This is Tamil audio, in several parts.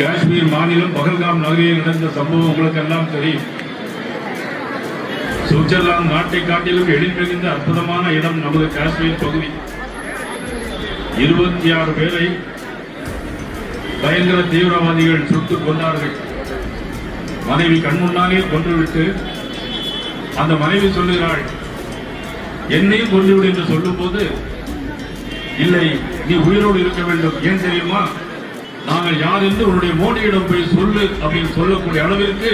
காஷ்மீர் மாநிலம் பகல்காம் நகரில் நடந்த சம்பவம் உங்களுக்கு எல்லாம் தெரியும். சுவிட்சர்லாந்து நாட்டை காட்டிலும் எழில்மிகுந்த அற்புதமான இடம் நமது காஷ்மீர் பகுதி. இருபத்தி ஆறு பேரை பயங்கர தீவிரவாதிகள் சுட்டுக் கொண்டார்கள் மனைவி கண்முன்னாலே கொன்றுவிட்டு அந்த மனைவி சொல்லுகிறாள் என்னையும் கொன்றுவிடு என்று சொல்லும்போது இல்லை நீ உயிரோடு இருக்க வேண்டும். ஏன் தெரியுமா? நாங்கள் யார் என்று உன்னுடைய மோடியிடம் போய் சொல்லு அப்படின்னு சொல்லக்கூடிய அளவிற்கு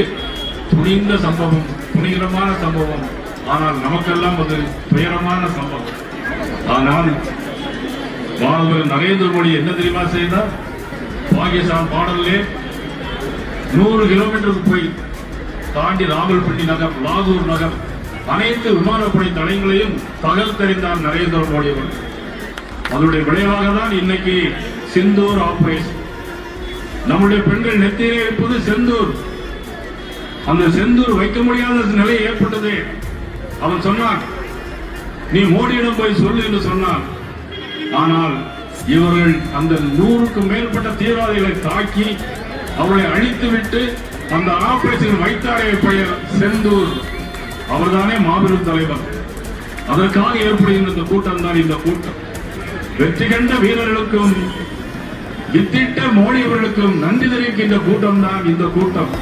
துணிந்த சம்பவம் துணிகரமான சம்பவம். ஆனால் நமக்கெல்லாம் அது துயரமான சம்பவம். ஆனால் மாணவர் நரேந்திர மோடி என்ன தெரியுமா செய்தார்? பாகிஸ்தான் பாடலே நூறு கிலோமீட்டருக்கு போய் தாண்டி ராகுல்பட்டி நகர் லாகூர் நகர் அனைத்து விமானப்படை தளங்களையும் தகவல் தெரிந்தார் நரேந்திர மோடி அவர்கள். அதனுடைய விளைவாக தான் இன்னைக்கு சிந்தூர் ஆபரேஷன் நம்முடைய பெண்கள் நெத்தியிலே இருப்பது செந்தூர். அந்த செந்தூர் வைக்க முடியாத நிலை ஏற்பட்டது. அவன் சொன்னான் நீ மோடியிடம் போய் சொல்லு என்று சொன்னான். ஆனால் இவர்கள் அந்த நூறுக்கு மேற்பட்ட தீவிரவாதிகளை தாக்கி அவர்களை அழித்துவிட்டு அந்த ஆபரேஷன் வைத்தாரே பெயர் செந்தூர். அவர்தானே மாபெரும் தலைவர். அதற்காக ஏற்படுகின்ற இந்த கூட்டம் தான் இந்த கூட்டம். வெற்றி கண்ட வீரர்களுக்கும் வித்திட்ட மோடி அவர்களுக்கும் நன்றி தெரிவிக்கின்ற கூட்டம் தான் இந்த கூட்டம்.